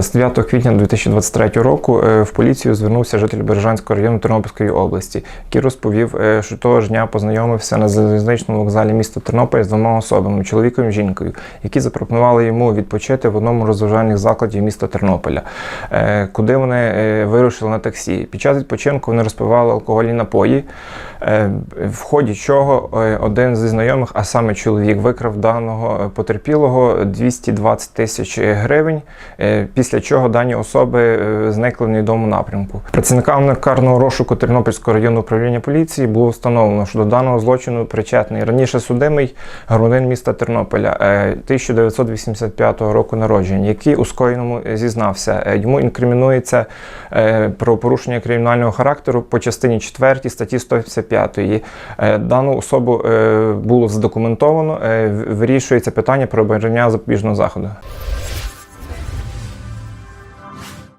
29 квітня 2023 року е, в поліцію звернувся житель Бережанського району Тернопільської області, який розповів, е, що того ж дня познайомився на залізничному вокзалі міста Тернополя з двома особами, чоловіком і жінкою, які запропонували йому відпочити в одному з розважальних закладів міста Тернополя, е, куди вони вирушили на таксі. Під час відпочинку вони розпивали алкогольні напої, в ході чого один зі знайомих, а саме чоловік, викрав даного потерпілого 220 тисяч гривень, е, після чого дані особи е, зникли в невідомому напрямку. Працівниками карного розшуку Тернопільського районного управління поліції було встановлено, що до даного злочину причетний раніше судимий громадянин міста Тернополя е, 1985 року народження, який у скоєному зізнався. Е, Йому інкримінується е, правопорушення кримінального характеру по частині 4 статті 155. Е, Дану особу е, було задокументовано. е, Вирішується питання про обрання запобіжного заходу.